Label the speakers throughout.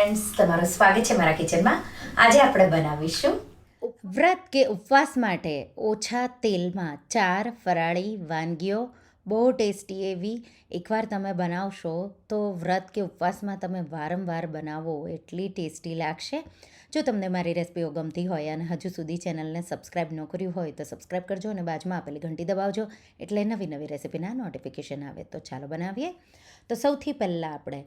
Speaker 1: Friends, તમારું સ્વાગત છે મારા કિચનમાં. આજે આપણે બનાવીશું
Speaker 2: વ્રત કે ઉપવાસ માટે ઓછા તેલમાં ચાર ફરાળી વાનગીઓ. બહુ ટેસ્ટી એવી. એકવાર તમે બનાવશો તો વ્રત કે ઉપવાસમાં તમે વારંવાર બનાવો એટલી ટેસ્ટી લાગશે. જો તમને મારી રેસિપીઓ ગમતી હોય અને હજુ સુધી ચેનલને સબસ્ક્રાઈબ ન કર્યું હોય તો સબસ્ક્રાઈબ કરજો અને બાજુમાં આપેલી ઘંટી દબાવજો એટલે નવી નવી રેસિપીના નોટિફિકેશન આવે. તો ચાલો બનાવીએ. તો સૌથી પહેલાં આપણે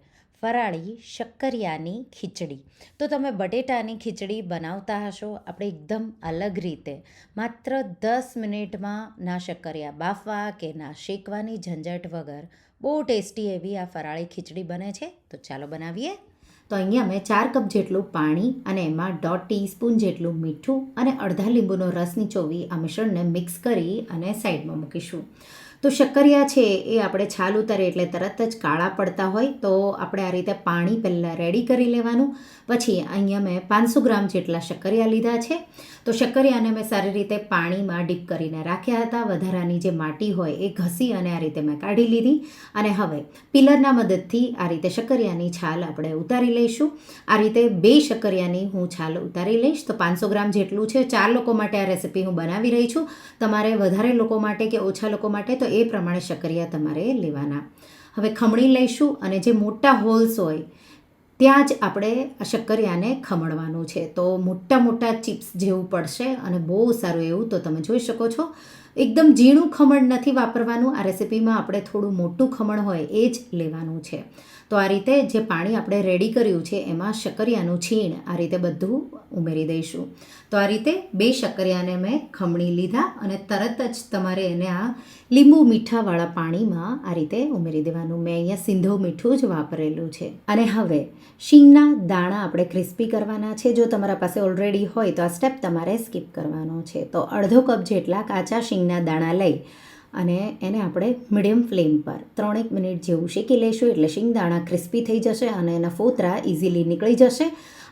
Speaker 2: ફરાળી શક્કરિયાની ખીચડી. તો તમે બટેટાની ખીચડી બનાવતા હશો, આપણે એકદમ અલગ રીતે. માત્ર દસ મિનિટમાં ના શક્કરિયા બાફવા કે ના શેકવાની ઝંઝટ વગર બહુ ટેસ્ટી એવી આ ફરાળી ખીચડી બને છે. તો ચાલો બનાવીએ. તો અહીંયા મેં ચાર કપ જેટલું પાણી અને એમાં દોઢ ટીસ્પૂન જેટલું મીઠું અને અડધા લીંબુનો રસ નીચોવી આ મિશ્રણને મિક્સ કરી અને સાઈડમાં મૂકીશું. તો શક્કરિયા છે એ આપણે છાલ ઉતારીએ એટલે તરત જ કાળા પડતા હોય તો આપણે આ રીતે પાણી પહેલાં રેડી કરી લેવાનું. પછી અહીંયા મેં પાંચસો ગ્રામ જેટલા શક્કરિયા લીધા છે. તો શક્કરિયાને મેં સારી રીતે પાણીમાં ડીપ કરીને રાખ્યા હતા. વધારાની જે માટી હોય એ ઘસી અને આ રીતે મેં કાઢી લીધી. અને હવે પિલરના મદદથી આ રીતે શક્કરિયાની છાલ આપણે ઉતારી લઈશું. આ રીતે બે શક્કરિયાની હું છાલ ઉતારી લઈશ. તો પાંચસો ગ્રામ જેટલું છે. ચાર લોકો માટે આ રેસીપી હું બનાવી રહી છું. તમારે વધારે લોકો માટે કે ઓછા લોકો માટે તો એ પ્રમાણે શક્કરિયા તમારે લેવાના. હવે ખમણી લઈશું અને જે મોટા હોલ્સ હોય, ત્યાં જ આપણે આ શક્કરિયાને ખમણવાનું છે. તો મોટા મોટા ચિપ્સ જેવું પડશે અને બહુ સારું એવું, તો તમે જોઈ શકો છો. એકદમ ઝીણું ખમણ નથી વાપરવાનું. આ રેસિપીમાં આપણે થોડું મોટું ખમણ હોય એ જ લેવાનું છે. તો આ રીતે જે પાણી આપણે રેડી કર્યું છે, એમાં શક્કરિયાનું છીણ આ રીતે બધું ઉમેરી દઈશું. તો આ રીતે બે શક્કરિયાને મેં ખમણી લીધા અને તરત જ તમારે એને આ લીંબુ મીઠાવાળા પાણીમાં આ રીતે ઉમેરી દેવાનું. મેં અહીંયા સિંધો મીઠું જ વાપરેલું છે. અને હવે શીંગના દાણા આપણે ક્રિસ્પી કરવાના છે. જો તમારા પાસે ઓલરેડી હોય તો આ સ્ટેપ તમારે સ્કીપ કરવાનો છે. તો અડધો કપ જેટલા કાચા શીંગના દાણા લઈ અને એને આપણે મીડિયમ ફ્લેમ પર ત્રણેક મિનિટ જેવું શેકી લઈશું એટલે શીંગદાણા ક્રિસ્પી થઈ જશે અને એના ફોતરા ઇઝીલી નીકળી જશે.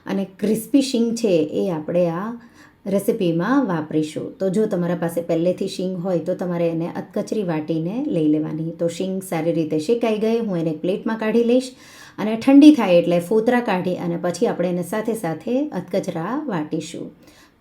Speaker 2: અને ક્રિસ્પી શીંગ છે એ આપણે આ રેસિપીમાં વાપરીશું. તો જો તમારા પાસે પહેલેથી શીંગ હોય તો તમારે એને અધકચરી વાટીને લઈ લેવાની. તો શીંગ સારી રીતે શેકાઈ ગઈ, હું એને પ્લેટમાં કાઢી લઈશ. અને ઠંડી થાય એટલે ફોતરા કાઢી અને પછી આપણે એને સાથે સાથે અધકચરા વાટીશું.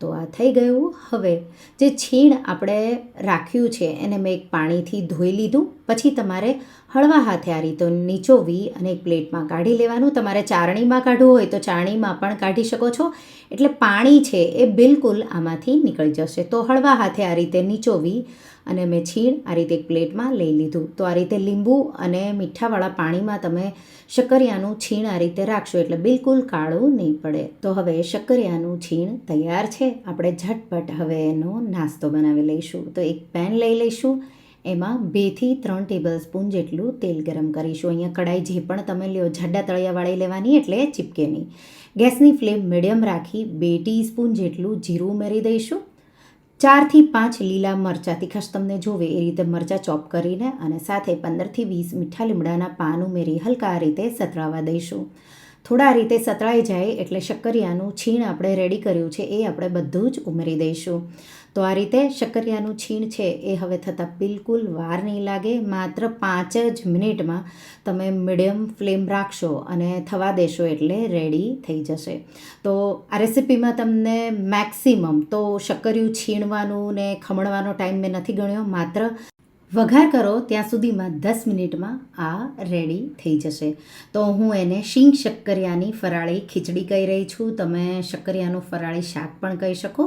Speaker 2: તો આ થઈ ગયું. હવે જે છીણ આપણે રાખ્યું છે એને મેં એક પાણીથી ધોઈ લીધું. પછી તમારે હળવા હાથે આ રીતે નીચોવી અને એક પ્લેટમાં કાઢી લેવાનું. તમારે ચારણીમાં કાઢવું હોય તો ચારણીમાં પણ કાઢી શકો છો. એટલે પાણી છે એ બિલકુલ આમાંથી નીકળી જશે. તો હળવા હાથે આ રીતે નીચોવી અને મેં છીણ આ રીતે એક પ્લેટમાં લઈ લીધું. તો આ રીતે લીંબુ અને મીઠાવાળા પાણીમાં તમે શક્કરિયાનું છીણ આ રીતે રાખશો એટલે બિલકુલ કાળું નહીં પડે. તો હવે શક્કરિયાનું છીણ તૈયાર છે. આપણે ઝટપટ હવે એનો નાસ્તો બનાવી લઈશું. તો એક પેન લઈ લઈશું. એમાં બેથી ત્રણ ટેબલ સ્પૂન જેટલું તેલ ગરમ કરીશું. અહીંયા કડાઈ જે પણ તમે લ્યો, જાડા તળિયાવાળી લેવાની એટલે ચીપકે નહીં ગેસની ફ્લેમ મીડિયમ રાખી બે ટીસ્પૂન જેટલું જીરું ઉમેરી દઈશું. ચારથી પાંચ લીલા મરચાં, તીખાશ તમને જોવે એ રીતે મરચાં ચોપ કરીને અને સાથે પંદરથી વીસ મીઠા લીમડાના પાન ઉમેરી હલકા રીતે સતરાવા દઈશું. થોડા રીતે સતરાઈ જાય એટલે શક્કરિયાનું છીણ આપણે રેડી કર્યું છે એ આપણે બધું જ ઉમેરી દઈશું. તો આ રીતે શક્કરિયાનું છીણ છે એ હવે થતાં બિલકુલ વાર નહીં લાગે. માત્ર પાંચ જ મિનિટમાં તમે મીડિયમ ફ્લેમ રાખશો અને થવા દેશો એટલે રેડી થઈ જશે. તો આ રેસિપીમાં તમને મેક્સિમમ તો શક્કરિયું છીણવાનું ને ખમણવાનો ટાઈમ મેં નથી ગણ્યો. માત્ર વઘાર કરો ત્યાં સુધીમાં દસ મિનિટમાં આ રેડી થઈ જશે. તો હું એને શીંગ શક્કરિયાની ફરાળી ખીચડી કહી રહી છું. તમે શક્કરિયાનું ફરાળી શાક પણ કહી શકો.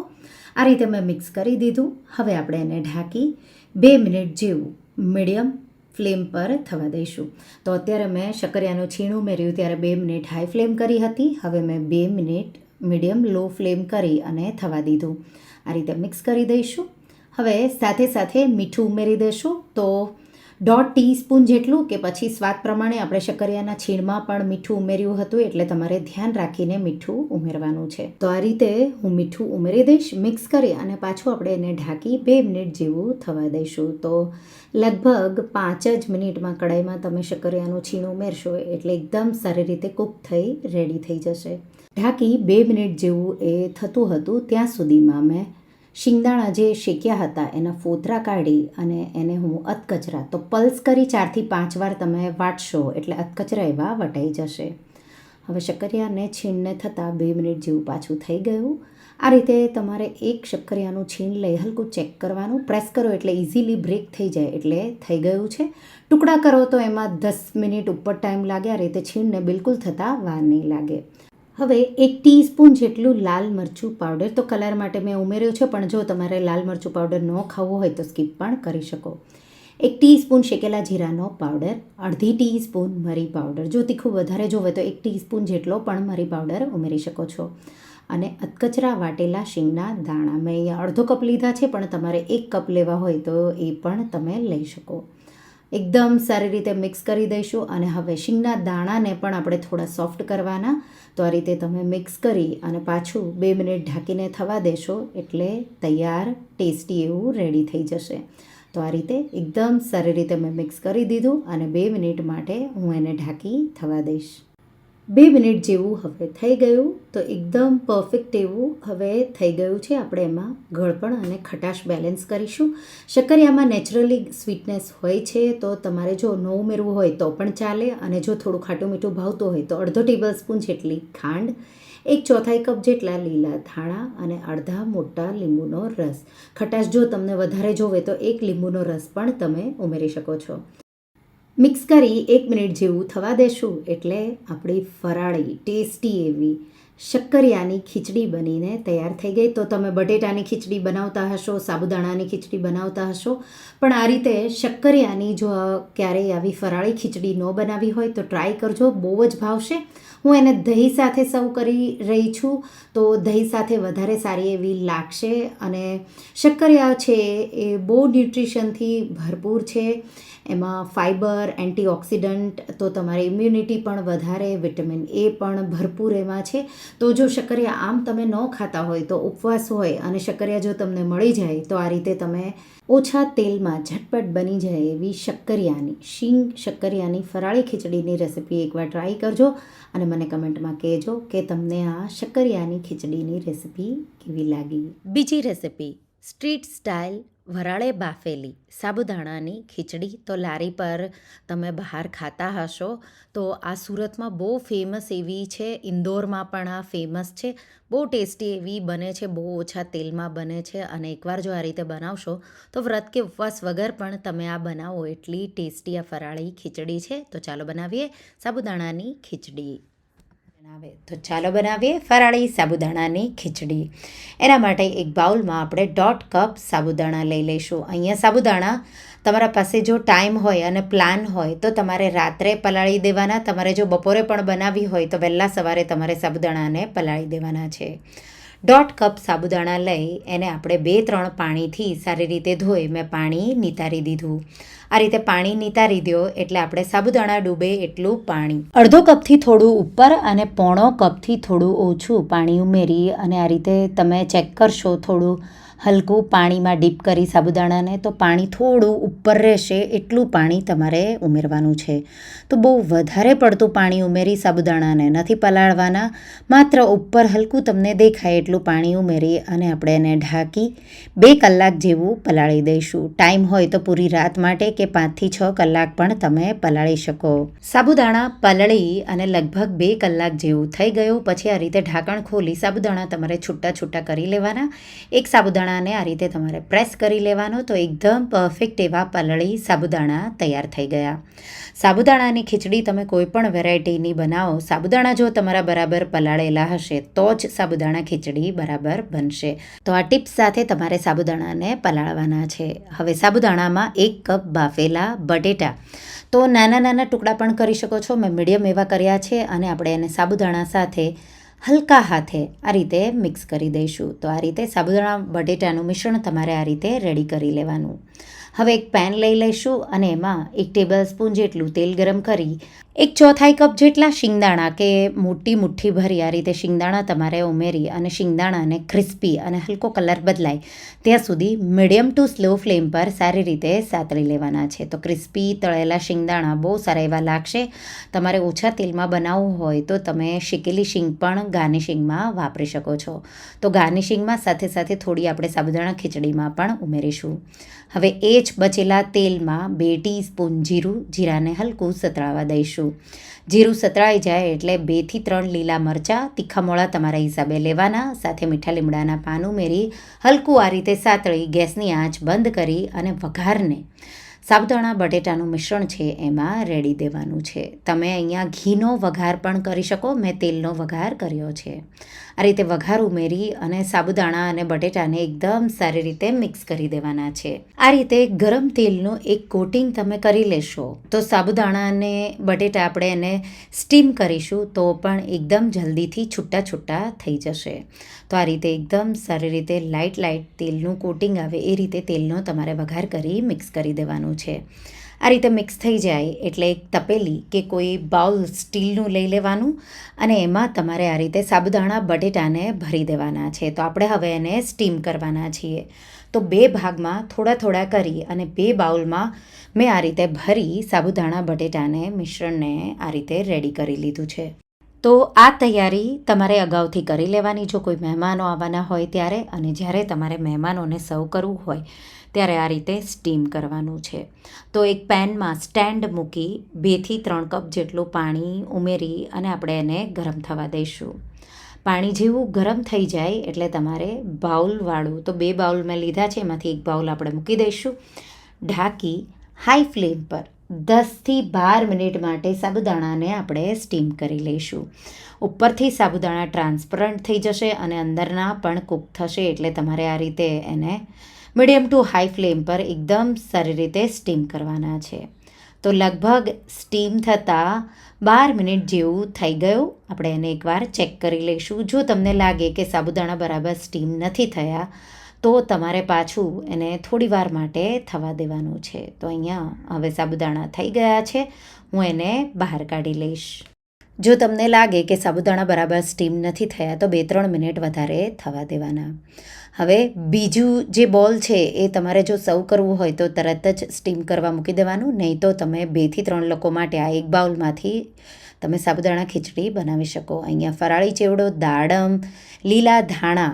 Speaker 2: આ રીતે મેં મિક્સ કરી દીધું. હવે આપણે એને ઢાંકી બે મિનિટ જેવું મીડિયમ ફ્લેમ પર થવા દઈશું. તો અત્યારે મેં શક્કરિયાનું છીણ ઉમેર્યું, ત્યારે બે મિનિટ હાઈ ફ્લેમ કરી હતી. હવે મેં બે મિનિટ મીડિયમ લો ફ્લેમ કરી અને થવા દીધું. આ રીતે મિક્સ કરી દઈશું. હવે સાથે સાથે મીઠું ઉમેરી દઈશું. તો દોઢ ટીસ્પૂન જેટલું કે પછી સ્વાદ પ્રમાણે આપણે શક્કરિયાના છીણમાં પણ મીઠું ઉમેર્યું હતું એટલે તમારે ધ્યાન રાખીને મીઠું ઉમેરવાનું છે. તો આ રીતે હું મીઠું ઉમેરી દઈશ, મિક્સ કરી અને પાછું આપણે એને ઢાંકી બે મિનિટ જેવું થવા દઈશું. તો લગભગ પાંચ જ મિનિટમાં કડાઈમાં તમે શક્કરિયાનું છીણ ઉમેરશો એટલે એકદમ સારી રીતે કૂક થઈ, રેડી થઈ જશે. ઢાંકી બે મિનિટ જેવું એ થતું હતું ત્યાં સુધીમાં મેં શિંગદાણા જે શેક્યા હતા, એના ફોતરા કાઢી અને એને હું અધકચરા, તો પલ્સ કરી ચારથી પાંચ વાર તમે વાટશો એટલે અધકચરા એવા વટાઈ જશે. હવે શક્કરિયાને છીણને થતાં બે મિનિટ જેવું પાછું થઈ ગયું. આ રીતે તમારે એક શક્કરિયાનું છીણ લઈ હલકું ચેક કરવાનું. પ્રેસ કરો એટલે ઇઝીલી બ્રેક થઈ જાય એટલે થઈ ગયું છે. ટુકડા કરો તો એમાં દસ મિનિટ ઉપર ટાઈમ લાગે, આ રીતે છીણને બિલકુલ થતાં વાર નહીં લાગે. હવે એક ટીસ્પૂન જેટલું લાલ મરચું પાવડર તો કલર માટે મેં ઉમેર્યું છે, પણ જો તમારે લાલ મરચું પાવડર ન ખાવું હોય તો સ્કીપ પણ કરી શકો. એક ટીસ્પૂન શેકેલા જીરાનો પાવડર અડધી ટીસ્પૂન મરી પાવડર જો તીખું વધારે જોવે તો એક ટીસ્પૂન જેટલો પણ મરી પાવડર ઉમેરી શકો છો. અને અધકચરા વાટેલા શીંગના દાણા મેં અહીંયા અડધો કપ લીધા છે, પણ તમારે એક કપ લેવા હોય તો એ પણ તમે લઈ શકો. એકદમ સારી રીતે મિક્સ કરી દઈશું અને હવે શીંગના દાણાને પણ આપણે થોડા સોફ્ટ કરવાના. તો આ રીતે તમે મિક્સ કરી અને પાછું બે મિનિટ ઢાંકીને થવા દેશો એટલે તૈયાર, ટેસ્ટી એવું રેડી થઈ જશે. તો આ રીતે એકદમ સારી રીતે મેં મિક્સ કરી દીધું અને બે મિનિટ માટે હું એને ઢાંકી થવા દઈશ. બે મિનિટ જેવું હવે થઈ ગયું, તો એકદમ પરફેક્ટ એવું હવે થઈ ગયું છે. આપણે એમાં ગળપણ અને ખટાશ બેલેન્સ કરીશું. શક્કરિયામાં નેચરલી સ્વીટનેસ હોય છે, તો તમારે જો ન ઉમેરવું હોય તો પણ ચાલે, અને જો થોડું ખાટું મીઠું ભાવતું હોય તો અડધો ટેબલ સ્પૂન જેટલી ખાંડ, એક ચોથાઈ કપ જેટલા લીલા ધાણા, અને અડધા મોટા લીંબુનો રસ. ખટાશ જો તમને વધારે જોવે તો એક લીંબુનો રસ પણ તમે ઉમેરી શકો છો. મિક્સ કરી એક મિનિટ જેવું થવા દેશું એટલે આપણી ફરાળી, ટેસ્ટી એવી શક્કરિયાની ખીચડી બનીને તૈયાર થઈ ગઈ. તો તમે બટેટાની ખીચડી બનાવતા હશો, સાબુદાણાની ખીચડી બનાવતા હશો, પણ આ રીતે શક્કરિયાની જો ક્યારેય આવી ફરાળી ખીચડી ન બનાવી હોય તો ટ્રાય કરજો, બહુ જ ભાવશે. હું એને દહીં સાથે સર્વ કરી રહી છું, તો દહીં સાથે વધારે સારી એવી લાગશે અને શક્કરિયા છે એ બહુ ન્યુટ્રિશનથી ભરપૂર છે. એમાં ફાઇબર એન્ટીઓક્સિડન્ટ, તો તમારી ઇમ્યુનિટી પણ વધારે વિટામિન એ પણ ભરપૂર એમાં છે. તો જો શક્કરિયા આમ તમે ન ખાતા હોય તો ઉપવાસ હોય અને શક્કરિયા જો તમને મળી જાય તો આ રીતે તમે ઓછા તેલમાં ઝટપટ બની જાય એવી શક્કરિયાની, શીંગ શક્કરિયાની ફરાળી ખીચડીની રેસિપી એકવાર ટ્રાય કરજો અને મને કમેન્ટમાં કહેજો કે તમને આ શક્કરિયાની ખીચડીની રેસિપી કેવી લાગી. બીજી રેસિપી સ્ટ્રીટ સ્ટાઇલ વરાળે બાફેલી સાબુદાણાની ખીચડી. તો લારી પર તમે બહાર ખાતા હશો, તો આ સુરતમાં બહુ ફેમસ એવી છે. ઇન્દોરમાં પણ આ ફેમસ છે. બહુ ટેસ્ટી એવી બને છે, બહુ ઓછા તેલમાં બને છે. અને એકવાર જો આ રીતે બનાવશો, તો વ્રત કે ઉપવાસ વગર પણ તમે આ બનાવો. એટલી ટેસ્ટી આ ફરાળી ખીચડી છે. તો ચાલો બનાવીએ સાબુદાણાની ખીચડી. બનાવે. તો ચાલો બનાવીએ ફરાળી સાબુદાણાની ખીચડી. એના માટે એક બાઉલમાં આપણે દોઢ કપ સાબુદાણા લઈ લઈશું. અહીંયા સાબુદાણા તમારા પાસે જો ટાઈમ હોય અને પ્લાન હોય તો તમારે રાત્રે પલાળી દેવાના. તમારે જો બપોરે પણ બનાવી હોય તો વહેલા સવારે તમારે સાબુદાણાને પલાળી દેવાના છે. દોઢ કપ સાબુદાણા લઈ એને આપણે બે ત્રણ પાણીથી સારી રીતે ધોઈ મેં પાણી નિતારી દીધું. આ રીતે પાણી નિતારી દો એટલે આપણે સાબુદાણા ડૂબે એટલું પાણી. અડધો કપથી થોડું ઉપર અને પોણો કપથી થોડું ઓછું પાણી ઉમેરી અને આ રીતે તમે ચેક કરશો થોડું હલકું પાણીમાં ડીપ કરી સાબુદાણાને, તો પાણી થોડું ઉપર રહેશે એટલું પાણી તમારે ઉમેરવાનું છે. તો બહુ વધારે પડતું પાણી ઉમેરી સાબુદાણાને નથી પલાળવાના, માત્ર ઉપર હલકું તમને દેખાય એટલું પાણી ઉમેરી અને આપણે એને ઢાંકી બે કલાક જેવું પલાળી દઈશું. ટાઈમ હોય તો પૂરી રાત માટે કે પાંચથી છ કલાક પણ તમે પલાળી શકો. સાબુદાણા પલળી અને લગભગ બે કલાક જેવું થઈ ગયું. પછી આ રીતે ઢાંકણ ખોલી સાબુદાણા તમારે છૂટા છૂટા કરી લેવાના. એક સાબુદાણાને આ રીતે તમારે પ્રેસ કરી લેવાનો તો એકદમ પરફેક્ટ એવા પલળી સાબુદાણા તૈયાર થઈ ગયા. સાબુદાણાની ખીચડી તમે કોઈ પણ વેરાયટીની બનાવો, સાબુદાણા જો તમારા બરાબર પલાળેલા હશે, તો જ સાબુદાણા ખીચડી બરાબર બનશે. તો આ ટિપ્સ સાથે તમારે સાબુદાણાને પલાળવાના છે. હવે સાબુદાણામાં એક કપ બાફેલા બટેટા. તો નાના નાના ટુકડા પણ કરી શકો છો. મેં મીડિયમ એવા કર્યા છે અને આપણે એને સાબુદાણા સાથે હલકા હાથે આ રીતે મિક્સ કરી દઈશું. તો આ રીતે સાબુદાણા, બટેટાનું મિશ્રણ તમારે આ રીતે રેડી કરી લેવાનું. હવે એક પેન લઈ લઈશું અને એમાં એક ટેબલ સ્પૂન જેટલું તેલ ગરમ કરી, એક ચોથાઈ કપ જેટલા શિંગદાણા કે મોટી મુઠ્ઠી ભરી આ રીતે શિંગદાણા તમારે ઉમેરી અને શિંગદાણાને ક્રિસ્પી અને હલકો કલર બદલાય. ત્યાં સુધી મીડિયમ ટુ સ્લો ફ્લેમ પર સારી રીતે સાતળી લેવાના છે. તો ક્રિસ્પી તળેલા શિંગદાણા બહુ સારા એવા લાગશે. તમારે ઓછા તેલમાં બનાવવું હોય તો તમે શેકેલી શીંગ પણ ગાર્નિશિંગમાં વાપરી શકો છો. તો ગાર્નિશિંગમાં સાથે સાથે થોડી આપણે સાબુદાણા ખીચડીમાં પણ ઉમેરીશું. હવે એ જ બચેલા તેલમાં બે ટીસ્પૂન જીરું, જીરાને હલકું સતળાવા દઈશું. જીરું સતળાઈ જાય એટલે બેથી ત્રણ લીલા મરચાં, તીખા મોળા તમારા હિસાબે લેવાના, સાથે મીઠા લીમડાના પાન ઉમેરી, હલકું આ રીતે સાતળી ગેસની આંચ બંધ કરી અને વઘારને સાબુદાણા બટેટાનું મિશ્રણ છે, એમાં રેડી દેવાનું છે. તમે અહીંયા ઘીનો વઘાર પણ કરી શકો, મેં તેલનો વઘાર કર્યો છે. આ રીતે વઘાર ઉમેરી અને સાબુદાણા અને બટેટાને એકદમ સારી રીતે મિક્સ કરી દેવાના છે. આ રીતે ગરમ તેલનું એક કોટિંગ તમે કરી લેશો. તો સાબુદાણા અને બટેટા આપણે એને સ્ટીમ કરીશું, તો પણ એકદમ જલ્દીથી છૂટા છૂટા થઈ જશે. તો આ રીતે એકદમ સારી રીતે લાઇટ લાઇટ તેલનું કોટિંગ આવે, એ રીતે તેલનો તમારે વઘાર કરી મિક્સ કરી દેવાનું છે. આ રીતે મિક્સ થઈ જાય એટલે એક તપેલી કે કોઈ બાઉલ સ્ટીલનું લઈ લેવાનું અને એમાં તમારે આ રીતે સાબુદાણા, બટેટાને ભરી દેવાના છે. તો આપણે હવે એને સ્ટીમ કરવાના છીએ. તો બે ભાગમાં થોડા થોડા કરી અને બે બાઉલમાં મેં આ રીતે ભરી સાબુદાણા, બટેટાને મિશ્રણને આ રીતે રેડી કરી લીધું છે. તો આ તૈયારી તમારે અગાઉથી કરી લેવાની. જો કોઈ મહેમાનો આવવાના હોય ત્યારે અને જ્યારે તમારે મહેમાનોને સર્વ કરવું હોય ત્યારે આ રીતે સ્ટીમ કરવાનું છે. તો એક પેનમાં સ્ટેન્ડ મૂકી બેથી ત્રણ કપ જેટલું પાણી ઉમેરી અને આપણે એને ગરમ થવા દઈશું. પાણી જેવું ગરમ થઈ જાય એટલે તમારે બાઉલવાળું તો બે બાઉલ મેં લીધા છે, એમાંથી એક બાઉલ આપણે મૂકી દઈશું. ઢાંકી હાઈ ફ્લેમ પર દસથી બાર મિનિટ માટે સાબુદાણાને આપણે સ્ટીમ કરી લઈશું. ઉપરથી સાબુદાણા ટ્રાન્સપરન્ટ થઈ જશે અને અંદરના પણ કૂક થશે એટલે તમારે આ રીતે એને મીડિયમ ટુ હાઈ ફ્લેમ પર એકદમ સારી રીતે સ્ટીમ કરવાના છે. તો લગભગ સ્ટીમ થતાં બાર મિનિટ જેવું થઈ ગયું. આપણે એને એકવાર ચેક કરી લઈશું. જો તમને લાગે કે સાબુદાણા બરાબર સ્ટીમ નથી થયા, તો તમારે પાછું એને થોડી વાર માટે થવા દેવાનું છે. તો અહીંયા હવે સાબુદાણા થઈ ગયા છે. હું એને બહાર કાઢી લઈશ. જો તમને લાગે કે સાબુદાણા બરાબર સ્ટીમ નથી થયા, તો બે ત્રણ મિનિટ વધારે થવા દેવાના. હવે બીજું જે બોલ છે એ તમારે જો સર્વ કરવું હોય તો તરત જ સ્ટીમ કરવા મૂકી દેવાનું. નહીં તો તમે બેથી ત્રણ લોકો માટે આ એક બાઉલમાંથી તમે સાબુદાણા ખીચડી બનાવી શકો. અહીંયા ફરાળી ચેવડો, દાડમ, લીલા ધાણા,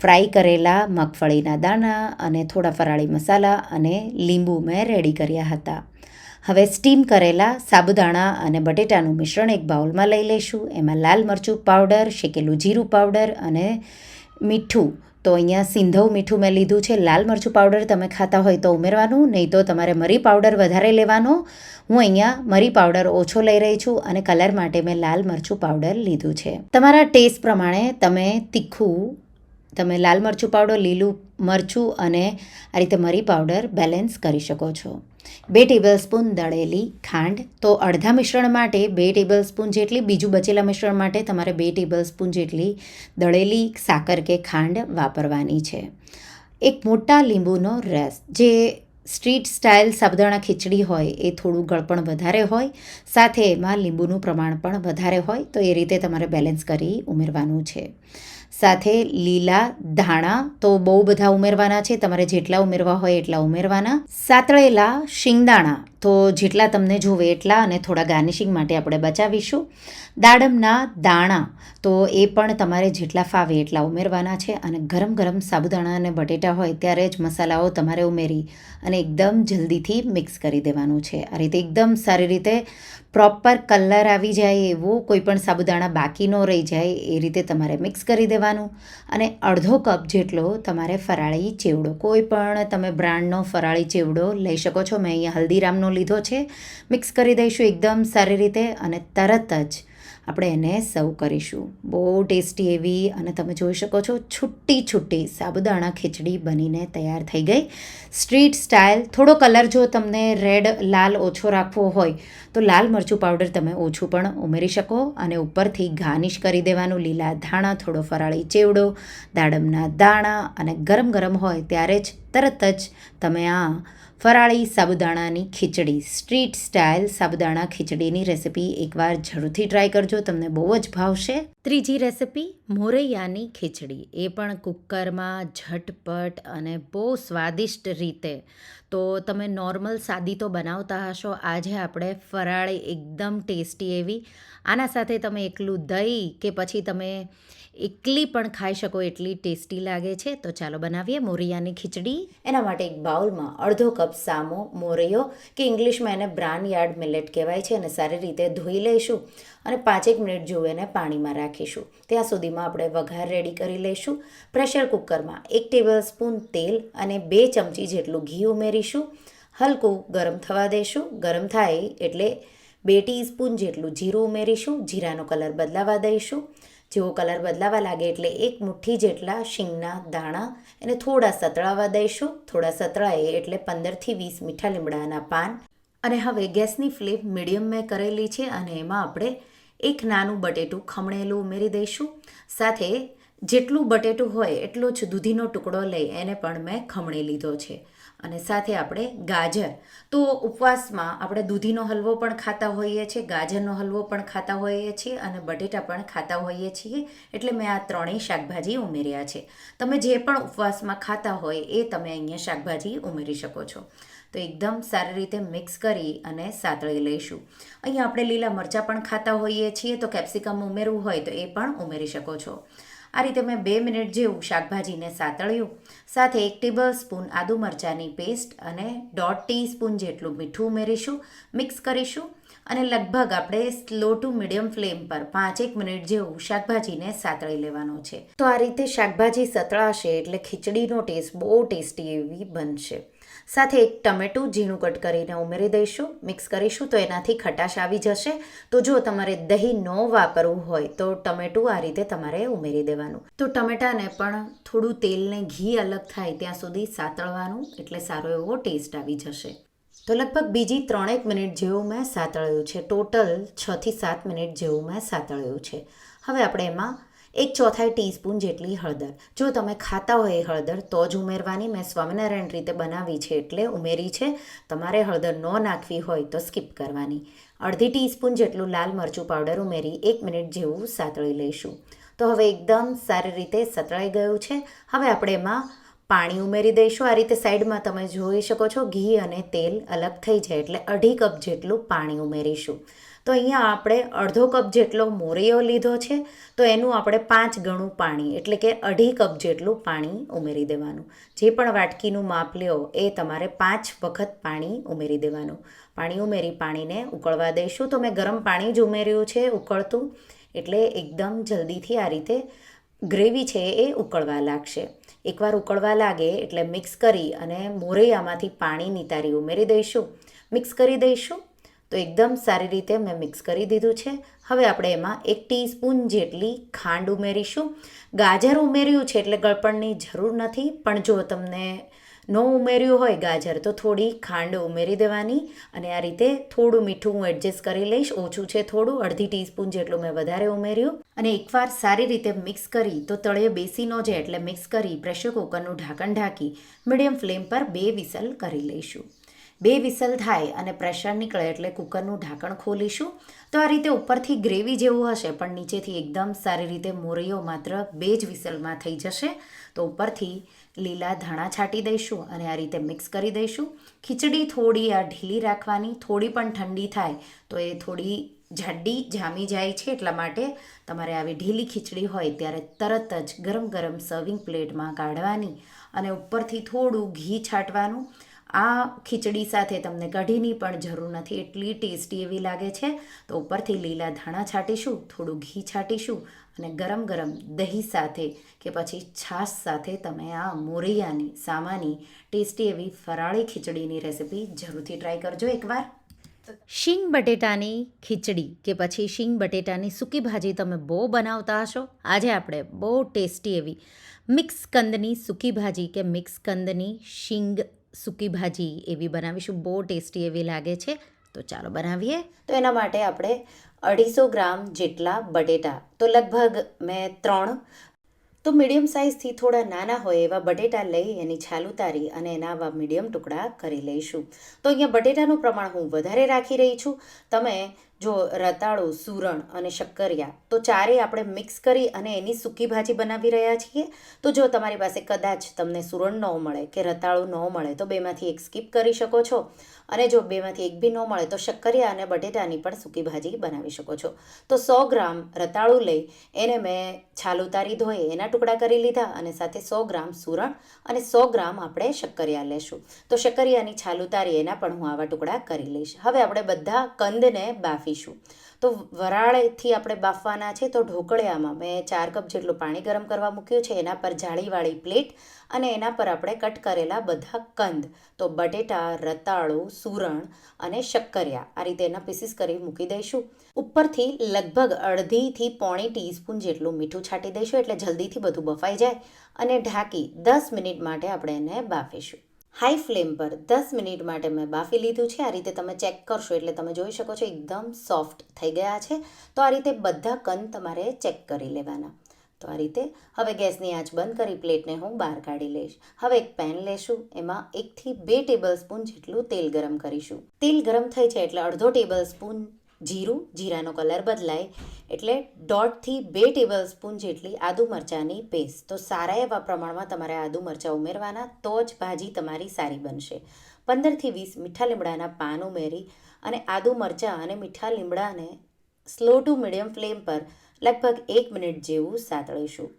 Speaker 2: ફ્રાય કરેલા મગફળીના દાણા અને થોડા ફરાળી મસાલા અને લીંબુ મેં રેડી કર્યા હતા. હવે સ્ટીમ કરેલા સાબુદાણા અને બટેટાનું મિશ્રણ એક બાઉલમાં લઈ લઈશું. એમાં લાલ મરચું પાવડર, શેકેલું જીરું પાવડર અને મીઠું તો અહીંયા સિંધવ મીઠું મેં લીધું છે, લાલ મરચું પાવડર તમે ખાતા હોય તો ઉમેરવાનું, નહીં તો તમારે મરી પાવડર વધારે લેવાનો. હું અહીંયા મરી પાવડર ઓછો લઈ રહી છું અને કલર માટે મેં લાલ મરચું પાવડર લીધું છે. તમારા ટેસ્ટ પ્રમાણે તમે તીખું, તમે લાલ મરચું પાવડર લીલું મરચું અને આ રીતે મરી પાવડર બેલેન્સ કરી શકો છો. બે ટેબલ સ્પૂન દળેલી ખાંડ. તો અડધા મિશ્રણ માટે બે ટેબલ સ્પૂન જેટલી, બીજું બચેલા મિશ્રણ માટે તમારે બે ટેબલ સ્પૂન જેટલી દળેલી સાકર કે ખાંડ વાપરવાની છે. એક મોટા લીંબુનો રસ. જે સ્ટ્રીટ સ્ટાઇલ સાબુદાણા ખીચડી હોય એ થોડું ગળપણ વધારે હોય, સાથે એમાં લીંબુનું પ્રમાણ પણ વધારે હોય, તો એ રીતે તમારે બેલેન્સ કરી ઉમેરવાનું છે. સાથે લીલા ધાણા તો બહુ બધા ઉમેરવાના છે. તમારે જેટલા ઉમેરવા હોય એટલા ઉમેરવાના. સાતળેલા શિંગદાણા. તો જેટલા તમને જોવે એટલા અને થોડા ગાર્નિશિંગ માટે આપણે બચાવીશું. દાડમના દાણા, તો એ પણ તમારે જેટલા ફાવે એટલા ઉમેરવાના છે અને ગરમ ગરમ સાબુદાણા અને બટેટા હોય ત્યારે જ મસાલાઓ તમારે ઉમેરી અને એકદમ જલ્દીથી મિક્સ કરી દેવાનું છે. આ રીતે એકદમ સારી રીતે પ્રોપર કલર આવી જાય એવો કોઈ પણ સાબુદાણા બાકી ન રહી જાય એ રીતે તમારે મિક્સ કરી દેવાનું અને અડધો કપ જેટલો તમારે ફરાળી ચેવડો, કોઈ પણ તમે બ્રાન્ડનો ફરાળી ચેવડો લઈ શકો છો. મેં અહીંયા હલ્દીરામનો લીધો છે. મિક્સ કરી દઈશું એકદમ સારી રીતે અને તરત જ આપણે એને સર્વ કરીશું. બહુ ટેસ્ટી એવી અને તમે જોઈ શકો છો છુટ્ટી છુટ્ટી સાબુદાણા ખીચડી બનીને તૈયાર થઈ ગઈ. સ્ટ્રીટ સ્ટાઇલ થોડો કલર જો તમને રેડ લાલ ઓછો રાખવો હોય, તો લાલ મરચું પાવડર તમે ઓછું પણ ઉમેરી શકો અને ઉપરથી ગાર્નિશ કરી દેવાનું. લીલા ધાણા, થોડો ફરાળી ચેવડો, દાડમના દાણા અને ગરમ ગરમ હોય ત્યારે જ તરત જ તમે આ ફરાળી સાબુદાણાની ખીચડી, સ્ટ્રીટ સ્ટાઇલ સાબુદાણા ખીચડીની રેસિપી એકવાર જરૂરથી ટ્રાય કરજો. તમને બહુ જ ભાવશે. ત્રીજી રેસિપી, મોરૈયાની ખીચડી. એ પણ કુકરમાં ઝટપટ અને બહુ સ્વાદિષ્ટ રીતે. તો તમે નોર્મલ સાદી તો બનાવતા હશો. આજે આપણે ફરાળી એકદમ ટેસ્ટી એવી. આના સાથે તમે એકલું દહીં કે પછી તમે એકલી પણ ખાઈ શકો એટલી ટેસ્ટી લાગે છે. તો ચાલો બનાવીએ મોરિયાની ખીચડી. એના માટે એક બાઉલમાં અડધો કપ સામો મોરૈયો કે ઇંગ્લિશમાં એને બ્રાન યાર્ડ મિલેટ કહેવાય છે અને સારી રીતે ધોઈ લઈશું અને પાંચેક મિનિટ જેવું એને પાણીમાં રાખીશું. ત્યાં સુધીમાં આપણે વઘાર રેડી કરી લઈશું. પ્રેશર કુકરમાં એક ટેબલ સ્પૂન તેલ અને બે ચમચી જેટલું ઘી ઉમેરીશું. હલકું ગરમ થવા દઈશું ગરમ થાય એટલે બે ટીસ્પૂન જેટલું જીરું ઉમેરીશું. જીરાનો કલર બદલાવા દઈશું. જેવો કલર બદલાવા લાગે એટલે એક મુઠ્ઠી જેટલા શીંગના દાણા એને થોડા સતળાવા દઈશું. થોડા સતળાએ એટલે પંદરથી વીસ મીઠા લીમડાના પાન. અને હવે ગેસની ફ્લેમ મીડિયમ મેં કરેલી છે અને એમાં આપણે એક નાનું બટેટું ખમણેલું ઉમેરી દઈશું. સાથે જેટલું બટેટું હોય એટલો જ દૂધીનો ટુકડો લઈ એને પણ મેં ખમણી લીધો છે. અને સાથે આપણે ગાજર. તો ઉપવાસમાં આપણે દૂધીનો હલવો પણ ખાતા હોઈએ છીએ, ગાજરનો હલવો પણ ખાતા હોઈએ છીએ અને બટેટા પણ ખાતા હોઈએ છીએ. એટલે મેં આ ત્રણેય શાકભાજી ઉમેર્યા છે. તમે જે પણ ઉપવાસમાં ખાતા હોય એ તમે અહીંયા શાકભાજી ઉમેરી શકો છો. તો એકદમ સારી રીતે મિક્સ કરી અને સાતળી લઈશું. અહીંયા આપણે લીલા મરચાં પણ ખાતા હોઈએ છીએ, તો કેપ્સિકમ ઉમેરવું હોય તો એ પણ ઉમેરી શકો છો. આ રીતે મેં બે મિનિટ જેવું શાકભાજીને સાતળ્યું. સાથે એક ટેબલ સ્પૂન આદુ મરચાંની પેસ્ટ અને દોઢ ટીસ્પૂન જેટલું મીઠું ઉમેરીશું, મિક્સ કરીશું અને લગભગ આપણે સ્લો ટુ મીડિયમ ફ્લેમ પર પાંચેક મિનિટ જેવું શાકભાજીને સાતળી લેવાનો છે. તો આ રીતે શાકભાજી સતળાશે એટલે ખીચડીનો ટેસ્ટ બહુ ટેસ્ટી એવી બનશે. સાથે એક ટમેટું ઝીણું કટ કરીને ઉમેરી દઈશું. મિક્સ કરીશું તો એનાથી ખટાશ આવી જશે. તો જો તમારે દહીં ન વાપરવું હોય તો ટમેટું આ રીતે તમારે ઉમેરી દેવાનું. તો ટમેટાને પણ થોડું તેલને ઘી અલગ થાય ત્યાં સુધી સાતળવાનું, એટલે સારો એવો ટેસ્ટ આવી જશે. તો લગભગ બીજી ત્રણેક મિનિટ જેવું મેં સાતળ્યું છે. ટોટલ છથી સાત મિનિટ જેવું મેં સાતળ્યું છે. હવે આપણે એમાં એક ચોથાઈ ટીસ્પૂન જેટલી હળદર. જો તમે ખાતા હોય એ હળદર, તો જ ઉમેરવાની મેં સ્વામિનારાયણ રીતે બનાવી છે એટલે ઉમેરી છે. તમારે હળદર ન નાખવી હોય તો સ્કીપ કરવાની. અડધી ટીસ્પૂન જેટલું લાલ મરચું પાવડર ઉમેરી એક મિનિટ જેવું સાતળી લઈશું. તો હવે એકદમ સારી રીતે સતળાઈ ગયું છે. હવે આપણે એમાં પાણી ઉમેરી દઈશું. આ રીતે સાઈડમાં તમે જોઈ શકો છો, ઘી અને તેલ અલગ થઈ જાય એટલે અઢી કપ જેટલું પાણી ઉમેરીશું. તો અહીંયા આપણે અડધો કપ જેટલો મોરૈયો લીધો છે, તો એનું આપણે પાંચ ગણું પાણી, એટલે કે અઢી કપ જેટલું પાણી ઉમેરી દેવાનું. જે પણ વાટકીનું માપ લ્યો, એ તમારે પાંચ વખત પાણી ઉમેરી દેવાનું. પાણી ઉમેરી પાણીને ઉકળવા દઈશું. તો મેં ગરમ પાણી જ ઉમેર્યું છે, ઉકળતું. એટલે એકદમ જલ્દીથી આ રીતે ગ્રેવી છે એ ઉકળવા લાગશે. એકવાર ઉકળવા લાગે એટલે મિક્સ કરી અને મોરૈયામાંથી પાણી નિતારી ઉમેરી દઈશું. મિક્સ કરી દઈશું. તો એકદમ સારી રીતે મેં મિક્સ કરી દીધું છે. હવે આપણે એમાં એક ટીસ્પૂન જેટલી ખાંડ ઉમેરીશું. ગાજર ઉમેર્યું છે એટલે ગળપણની જરૂર નથી, પણ જો તમને ન ઉમેર્યું હોય ગાજર, તો થોડી ખાંડ ઉમેરી દેવાની અને આ રીતે થોડું મીઠું હું એડજસ્ટ કરી લઈશ. ઓછું છે થોડું, અડધી ટીસ્પૂન જેટલું મેં વધારે ઉમેર્યું. અને એકવાર સારી રીતે મિક્સ કરી, તો તળિયે બેસી ન જાય એટલે મિક્સ કરી પ્રેશર કુકરનું ઢાંકણ ઢાંકી મીડિયમ ફ્લેમ પર બે વિસલ કરી લઈશું. બે વિસલ થાય અને પ્રેશર નીકળે એટલે કુકરનું ઢાંકણ ખોલીશું. તો આ રીતે ઉપરથી ગ્રેવી જેવું હશે, પણ નીચેથી એકદમ સારી રીતે મોરૈયો માત્ર બે જ વિસલમાં થઈ જશે. તો ઉપરથી લીલા ધાણા છાંટી દઈશું અને આ રીતે મિક્સ કરી દઈશું. ખીચડી થોડી આ ઢીલી રાખવાની, થોડી પણ ઠંડી થાય તો એ થોડી જાડી જામી જાય છે એટલા માટે તમારે આવી ઢીલી ખીચડી હોય ત્યારે તરત જ ગરમ ગરમ સર્વિંગ પ્લેટમાં કાઢવાની અને ઉપરથી થોડું ઘી છાંટવાનું. આ ખીચડી સાથે તમને કઢીની પણ જરૂર નથી, એટલી ટેસ્ટી એવી લાગે છે. તો ઉપરથી લીલા ધાણા છાંટીશું, થોડું ઘી છાંટીશું અને ગરમ ગરમ દહીં સાથે કે પછી છાશ સાથે તમે આ મોરૈયાની, સામાની, ટેસ્ટી એવી ફરાળી ખીચડીની રેસિપી જરૂરથી ટ્રાય કરજો એકવાર. શીંગ બટેટાની ખીચડી કે પછી શીંગ બટેટાની સૂકી ભાજી તમે બહુ બનાવતા હશો. આજે આપણે બહુ ટેસ્ટી એવી મિક્સ કંદની સૂકી ભાજી કે મિક્સ કંદની શીંગ સૂકી ભાજી એવી બનાવીશું. બહુ ટેસ્ટી એવી લાગે છે. તો ચાલો બનાવીએ. તો એના માટે આપણે અઢીસો ગ્રામ જેટલા બટેટા. તો લગભગ મેં ત્રણ. તો મીડિયમ સાઇઝથી થોડા નાના હોય એવા બટેટા લઈ એની છાલ ઉતારી અને એના આવા મીડિયમ ટુકડા કરી લઈશું. તો અહીંયા બટેટાનું પ્રમાણ હું વધારે રાખી રહી છું. તમે જો રતાળું, સૂરણ અને શક્કરિયા, તો ચારેય આપણે મિક્સ કરી અને એની સૂકી ભાજી બનાવી રહ્યા છીએ. તો જો તમારી પાસે કદાચ તમને સૂરણ ન મળે કે રતાળું ન મળે, તો બેમાંથી એક સ્કીપ કરી શકો છો. અને જો બેમાંથી એક બી ન મળે, તો શક્કરિયા અને બટેટાની પણ સૂકી ભાજી બનાવી શકો છો. તો સો ગ્રામ રતાળું લઈ, એને મેં છાલ ઉતારી ધોઈ, એના ટુકડા કરી લીધા અને સાથે સો ગ્રામ સૂરણ અને સો ગ્રામ આપણે શક્કરિયા લેશું. તો શક્કરિયાની છાલ ઉતારી, એના પણ હું આવા ટુકડા કરી લઈશ. હવે આપણે બધા કંદને બાફીશું તો વરાળેથી આપણે બાફવાના છે તો ઢોકળિયામાં મેં ચાર કપ જેટલું પાણી ગરમ કરવા મૂક્યું છે. એના પર જાળીવાળી પ્લેટ અને એના પર આપણે કટ કરેલા બધા કંદ. તો બટેટા, રતાળું, સૂરણ અને શક્કરિયા આ રીતે એના પીસીસ કરી મૂકી દઈશું. ઉપરથી લગભગ અડધીથી પોણી ટીસ્પૂન જેટલું મીઠું છાંટી દઈશું એટલે જલ્દીથી બધું બફાઈ જાય અને ઢાંકી દસ મિનિટ માટે આપણે એને બાફીશું. હાઈ ફ્લેમ પર દસ મિનિટ માટે મેં બાફી લીધું છે. આ રીતે તમે ચેક કરશો એટલે તમે જોઈ શકો છો એકદમ સોફ્ટ થઈ ગયા છે. તો આ રીતે બધા કન તમારે ચેક કરી લેવાના. તો આ રીતે હવે ગેસની આંચ બંધ કરી પ્લેટને હું બહાર કાઢી લઈશ. હવે એક પેન લેશું. એમાં એકથી બે ટેબલ સ્પૂન જેટલું તેલ ગરમ કરીશું. તેલ ગરમ થઈ છે એટલે અડધો ટેબલ સ્પૂન જીરું, જીરાનો કલર બદલાય. એટલે દોઢથી બે ટેબલ સ્પૂન જેટલી આદુ મરચાંની પેસ્ટ તો સારા એવા પ્રમાણમાં તમારે આદુ મરચાં ઉમેરવાના, તો જ ભાજી તમારી સારી બનશે. પંદરથી વીસ મીઠા લીમડાના પાન ઉમેરી અને આદુ મરચાં અને મીઠા લીમડાને સ્લો ટુ મીડિયમ ફ્લેમ પર લગભગ એક મિનિટ જેવું સાતળીશું.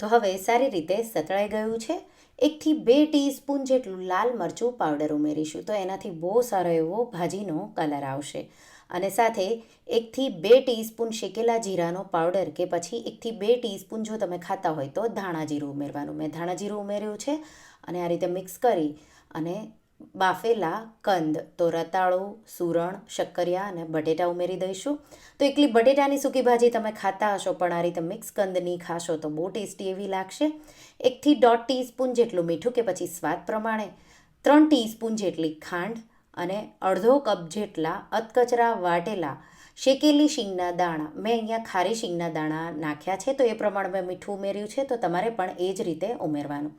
Speaker 2: તો હવે સારી રીતે સતળાઈ ગયું છે. એકથી બે ટીસ્પૂન જેટલું લાલ મરચું પાવડર ઉમેરીશું. તો એનાથી બહુ સારો એવો ભાજીનો કલર આવશે. અને સાથે એકથી બે ટીસ્પૂન શેકેલા જીરાનો પાવડર કે પછી એકથી બે ટીસ્પૂન જો તમે ખાતા હોય તો ધાણા જીરું ઉમેરવાનું. મેં ધાણા જીરું ઉમેર્યું છે અને આ રીતે મિક્સ કરી અને બાફેલા કંદ, તો રતાળું, સૂરણ, શક્કરિયા અને બટેટા ઉમેરી દઈશું. તો એકલી બટેટાની સૂકી ભાજી તમે ખાતા હશો, પણ આ રીતે મિક્સ કંદની ખાશો તો બહુ ટેસ્ટી એવી લાગશે. એકથી દોઢ ટીસ્પૂન જેટલું મીઠું કે પછી સ્વાદ પ્રમાણે. ત્રણ ટીસ્પૂન જેટલી ખાંડ અને અડધો કપ જેટલા અધકચરા વાટેલા શેકેલી શીંગના દાણા. મેં અહીંયા ખારી શીંગના દાણા નાખ્યા છે, તો એ પ્રમાણે મેં મીઠું ઉમેર્યું છે, તો તમારે પણ એ જ રીતે ઉમેરવાનું.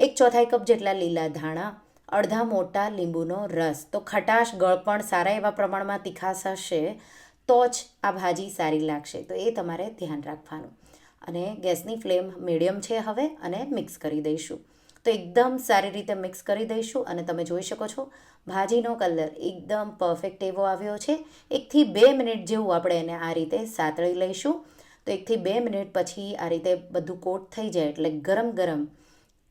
Speaker 2: એક ચોથાઈ કપ જેટલા લીલા ધાણા, અડધા મોટા લીંબુનો રસ. તો ખટાશ ગળપણ સારા એવા પ્રમાણમાં તીખાશ હશે, તો જ આ ભાજી સારી લાગશે. તો એ તમારે ધ્યાન રાખવાનું. અને ગેસની ફ્લેમ મીડિયમ છે હવે, અને મિક્સ કરી દઈશું. તો એકદમ સારી રીતે મિક્સ કરી દઈશું, અને તમે જોઈ શકો છો ભાજીનો કલર એકદમ પરફેક્ટ એવો આવ્યો છે. એકથી બે મિનિટ જેવું આપણે એને આ રીતે સાતળી લઈશું. તો એકથી બે મિનિટ પછી આ રીતે બધું કોટ થઈ જાય એટલે ગરમ ગરમ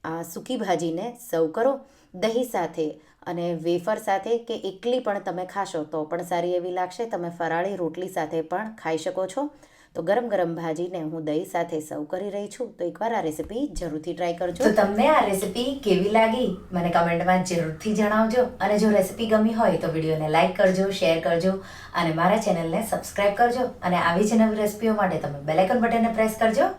Speaker 2: આ સૂકી ભાજીને સર્વ કરો. દહીં સાથે અને વેફર સાથે કે એકલી પણ તમે ખાશો તો પણ સારી એવી લાગશે. તમે ફરાળી રોટલી સાથે પણ ખાઈ શકો છો. તો ગરમ ગરમ ભાજીને હું દહીં સાથે સર્વ કરી રહી છું. તો એકવાર આ રેસીપી જરૂરથી ટ્રાય કરજો.
Speaker 1: તો તમને આ રેસીપી કેવી લાગી? મને કમેન્ટમાં જરૂરથી જણાવજો. અને જો રેસીપી ગમી હોય તો વિડીયોને લાઇક કરજો શેર કરજો, અને મારા ચેનલને સબસ્ક્રાઇબ કરજો. અને આવી જ નવી રેસિપીઓ માટે તમે બેલેકન બટનને પ્રેસ કરજો.